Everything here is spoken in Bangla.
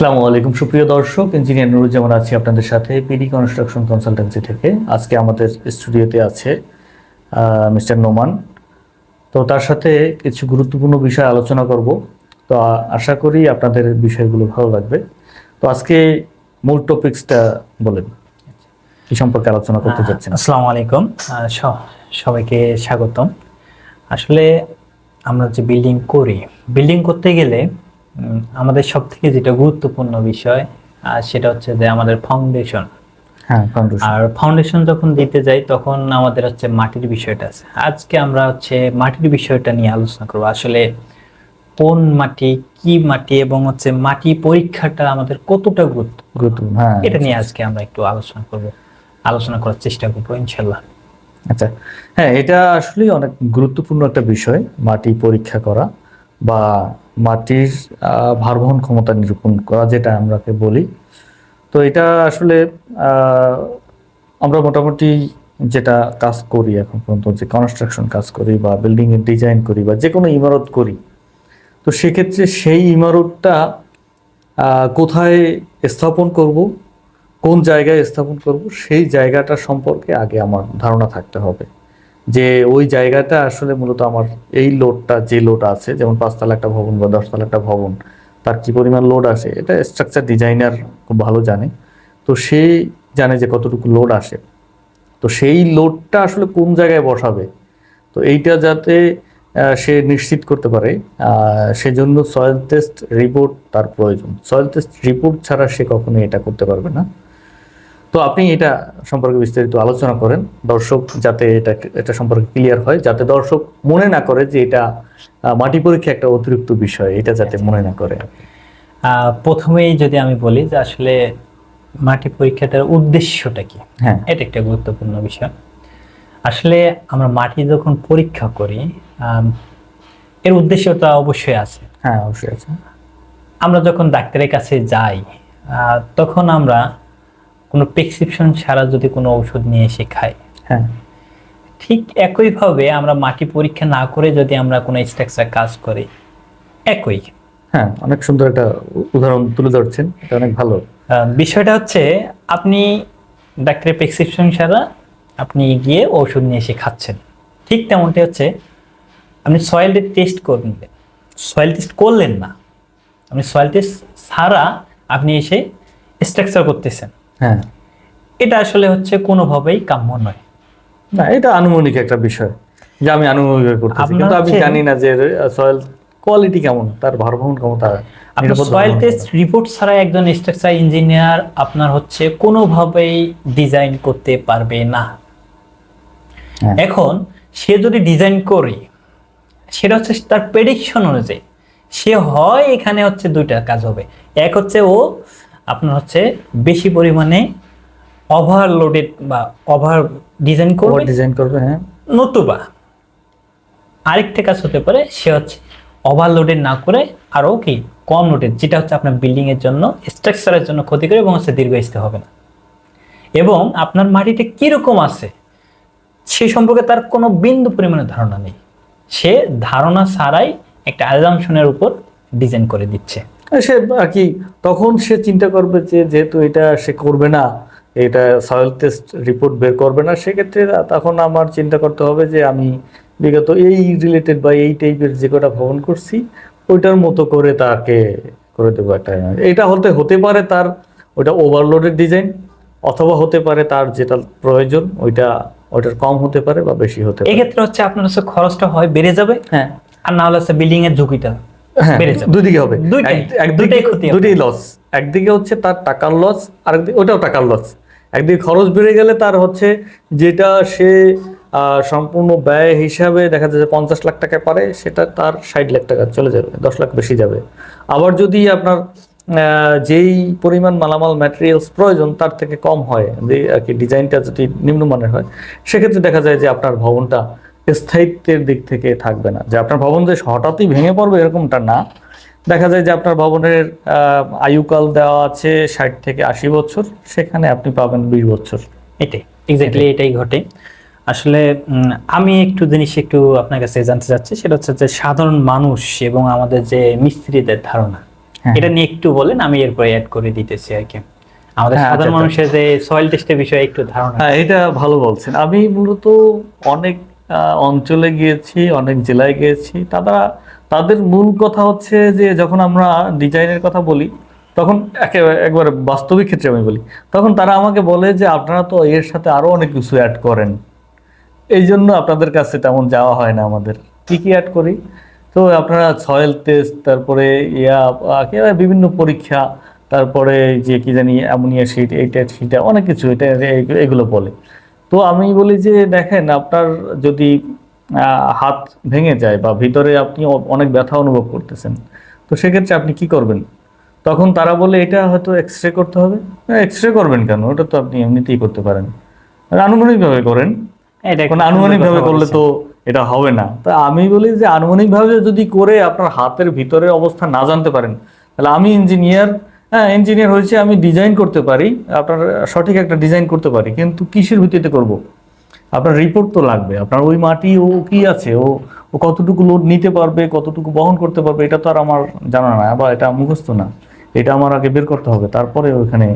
আসসালামু আলাইকুম সুপ্রিয় দর্শক ইঞ্জিনিয়ার নুরুজ্জামান আছি আপনাদের সাথে পিডি কনস্ট্রাকশন কনসালটেন্সি থেকে। আজকে আমাদের স্টুডিওতে আছে মিস্টার নোমান। তো তার সাথে কিছু গুরুত্বপূর্ণ বিষয় আলোচনা করব। তো আশা করি আপনাদের বিষয়গুলো ভালো লাগবে। তো আজকে মূল টপিকসটা বলেন। কি সম্পর্কে আলোচনা করতে চাচ্ছেন আসসালামু আলাইকুম। সবাইকে স্বাগতম। আসলে আমরা যে বিল্ডিং করি বিল্ডিং করতে গেলে আমাদের সব থেকে যেটা গুরুত্বপূর্ণ বিষয় আহ, সেটা হচ্ছে যে আমাদের ফাউন্ডেশন হ্যাঁ আর ফাউন্ডেশন যখন দিতে যাই তখন আমাদের হচ্ছে মাটির বিষয়টা আছে। আজকে আমরা হচ্ছে মাটির বিষয়টা নিয়ে আলোচনা করব। আসলে কোন মাটি কি মাটি এবং হচ্ছে মাটি পরীক্ষাটা আমাদের কতটা গুরুত্ব গুরুত্বপূর্ণ হ্যাঁ। এটা নিয়ে আজকে আমরা একটু আলোচনা করব। আলোচনা করার চেষ্টা করব ইনশাল্লাহ। আচ্ছা হ্যাঁ এটা আসলে অনেক গুরুত্বপূর্ণ একটা বিষয় মাটি পরীক্ষা করা। বা মাটির ভারবহন ক্ষমতা নিরূপণ করা, যেটা আমরাকে বলি। তো এটা আসলে আমরা মোটামুটি যেটা কাজ করি এখন পর্যন্ত, যে কনস্ট্রাকশন কাজ করি বা বিল্ডিং এর ডিজাইন করি বা যে কোনো ইমারত করি, তো সেক্ষেত্রে সেই ইমারতটা কোথায় স্থাপন করব, কোন জায়গায় স্থাপন করব, সেই জায়গাটা সম্পর্কে আগে আমার ধারণা থাকতে হবে। যে ওই জায়গাটা আসলে মূলত আমার এই লোডটা যে লোড আছে, যেমন পাঁচতলা একটা ভবন বা দশতলা একটা ভবন, তার কি পরিমাণ লোড আসে, এটা স্ট্রাকচার ডিজাইনার খুব ভালো জানে। তো সে জানে যে কতটুকু লোড আসে। তো সেই লোডটা আসলে কোন জায়গায় বসাবে? তো এইটা যাতে সে নিশ্চিত করতে পারে সেজন্য সয়েল টেস্ট রিপোর্ট তার প্রয়োজন। সয়েল টেস্ট রিপোর্ট ছাড়া সে কখনোই এটা করতে পারবে না। তো আপনি এটা সম্পর্কে বিস্তারিত আলোচনা করেন। দর্শক যাতে এটা এটা সম্পর্কে ক্লিয়ার হয় যাতে দর্শক মনে না করে যে এটা মাটি পরীক্ষা একটা অতিরিক্ত বিষয় এটা যাতে মনে না করে। প্রথমেই যদি আমি বলি যে আসলে মাটি পরীক্ষাটার উদ্দেশ্যটা কি? হ্যাঁ। এটা একটা গুরুত্বপূর্ণ বিষয়। আসলে আমরা মাটি যখন পরীক্ষা করি এর উদ্দেশ্যটা অবশ্যই আছে। হ্যাঁ অবশ্যই আছে। আমরা যখন ডাক্তারের কাছে যাই আহ, তখন আমরা কোনো প্রেসক্রিপশন ছাড়া যদি কোনো ঔষধ নিয়ে এসে খাই হ্যাঁ। ঠিক একইভাবে আমরা মাটি পরীক্ষা না করে যদি আমরা কোনো স্ট্রাকচার কাজ করি একই। হ্যাঁ অনেক সুন্দর একটা উদাহরণ তুলে ধরছেন এটা অনেক ভালো। বিষয়টা হচ্ছে আপনি ডাক্তারের প্রেসক্রিপশন ছাড়া আপনি গিয়ে ওষুধ নিয়ে এসে খাচ্ছেন। ঠিক তেমনটি হচ্ছে আপনি সয়েল টেস্ট করলেন। সয়েল টেস্ট করলেন না। আপনি সয়েল টেস্ট ছাড়া আপনি এসে স্ট্রাকচার করতেছেন। হ্যাঁ। এটা আসলে হচ্ছে কোনোভাবেই কাম্য নয়। না এটা আনুমানিক একটা বিষয় যে আমি আনুমানিক করতেছি। কিন্তু আমি জানি না যে সয়েল কোয়ালিটি কেমন তার ভারবহন ক্ষমতা আপনার সয়েল টেস্ট রিপোর্ট ছাড়া একজন স্ট্রাকচার ইঞ্জিনিয়ার আপনার হচ্ছে কোনোভাবেই ডিজাইন করতে পারবে না। হ্যাঁ। এখন সে যদি ডিজাইন করে সেটা হচ্ছে তার প্রেডিকশন অনুযায়ী সে হয় এখানে হচ্ছে দুইটা কাজ হবে। এক হচ্ছে ও আপনার হচ্ছে বেশি পরিমাণে ওভারলোডেড বা ওভার ডিজাইন করবে। ডিজাইন করবে হ্যাঁ। নতুবা আরেকটা কাজ হতে পারে সে হচ্ছে ওভারলোডেড না করে আরও কি কম লোডেড যেটা হচ্ছে আপনার বিল্ডিং এর জন্য স্ট্রাকচারের জন্য ক্ষতি করে এবং হচ্ছে দীর্ঘস্থায়ী হবে না। এবং আপনার মাটিতে কীরকম আছে সে সম্পর্কে তার কোনো বিন্দু পরিমাণে ধারণা নেই। সে ধারণা ছাড়াই একটা অ্যাজামশনের উপর ডিজাইন করে দিচ্ছে। সে আর কি তখন সে চিন্তা করবে যে যেহেতু এটা সে করবে না এটা সয়েল টেস্ট রিপোর্ট বের করবে না সেক্ষেত্রে তখন আমার চিন্তা করতে হবে যে আমি বিগত এই রিলেটেড বা এই টাইপের যে কটা ভ্রমণ করছি ওইটার মতো করে তাকে করে দেবো একটা এটা হতে হতে পারে তার ওটা ওভারলোডের ডিজাইন অথবা হতে পারে তার যেটা প্রয়োজন ওইটা ওইটার কম হতে পারে বা বেশি হতে পারে। এক্ষেত্রে হচ্ছে আপনার হচ্ছে খরচটা হয় বেড়ে যাবে হ্যাঁ। আর না হলে হচ্ছে বিল্ডিং এর ঝুঁকিটা। বেড়ে যাবে। দুদিকে হবে। দুইটাই, ক্ষতি দুটোই লস একদিকে হচ্ছে তার টাকার লস আরেকদিকে ওটাও টাকার লস একদিকে খরচ বেড়ে গেলে তার হচ্ছে যেটা সে সম্পূর্ণ ব্যয় হিসাবে দেখা যাচ্ছে পঞ্চাশ লাখ টাকা পারে সেটা তার ষাট লাখ টাকা চলে যাবে দশ লাখ বেশি যাবে। আবার যদি আপনার যেই পরিমাণ মালামাল ম্যাটেরিয়ালস প্রয়োজন তার থেকে কম হয়। যে আর কি ডিজাইনটা যদি নিম্নমানের হয় সেক্ষেত্রে দেখা যায় যে আপনার ভবনটা স্থায়িত্বের দিক থেকে থাকবে না। যে আপনার ভবন যে হঠাৎই ভেঙে পড়বে এরকমটা না। দেখা যায় যে আপনার ভবনের আয়ুকাল দেওয়া আছে ষাট থেকে আশি বছর সেখানে আপনি পাবেন বিশ বছর। এটাই এক্স্যাক্টলি এটাই। ঘটে। আসলে আমি একটু জিনিস একটু আপনার কাছে জানতে চাচ্ছি সেটা হচ্ছে যে সাধারণ মানুষ এবং আমাদের যে মিস্ত্রিদের ধারণা হ্যাঁ। এটা নিয়ে একটু বলেন আমি এরপরে অ্যাড করে দিতেছি আর কি। আমাদের হ্যাঁ, সাধারণ আচ্ছা, মানুষের যে সয়েল টেস্টের বিষয়ে একটু ধারণা। হ্যাঁ এটা ভালো বলছেন। আমি মূলত অনেক অঞ্চলে গিয়েছি, অনেক জেলায় গিয়েছি। তারা, তাদের মূল কথা হচ্ছে যে, যখন আমরা ডিজাইনের কথা বলি, তখন একেবারে, একবারে বাস্তবিক ক্ষেত্রে আমি বলি, তখন তারা আমাকে বলে যে, আপনারা তো এর সাথে আরও অনেক কিছু অ্যাড করেন। এই জন্য আপনাদের কাছে তেমন যাওয়া হয় না আমাদের। কি কি অ্যাড করি? তো আপনারা সয়েল টেস্ট তারপরে ইয়া বিভিন্ন পরীক্ষা, তারপরে যে, কি জানি, অ্যামোনিয়া শিট এইটা সেটা অনেক কিছু, এটা এগুলো বলে। তো আমি বলি যে দেখেন আপনার যদি হাত ভেঙে যায় বা ভিতরে আপনি অনেক ব্যথা অনুভব করতেছেন তো সেক্ষেত্রে আপনি কি করবেন? তখন তারা বলে এটা হয়তো এক্স রে করতে হবে। এক্স রে করবেন কেন? ওটা তো আপনি এমনিতেই করতে পারেন। আর আনুমানিকভাবে করেন। এটা এখন আনুমানিকভাবে করলে তো এটা হবে না। তা আমি বলি যে আনুমানিকভাবে যদি করে আপনার হাতের ভিতরের অবস্থা না জানতে পারেন তাহলে আমি ইঞ্জিনিয়ার হ্যাঁ ইঞ্জিনিয়ার হয়েছে, আমি ডিজাইন করতে পারি, আপনার সঠিক একটা ডিজাইন করতে পারি, কিন্তু কিসের ভিত্তিতে করব? আপনার রিপোর্ট তো লাগবে, আপনার ওই মাটি, ও কি আছে, ও ও কতটুকু লোড নিতে পারবে, কতটুকু বহন করতে পারবে, এটা তো আর আমার জানা না, বা এটা মুখস্থ না, এটা আমার আগে বের করতে হবে, তারপরে ওখানে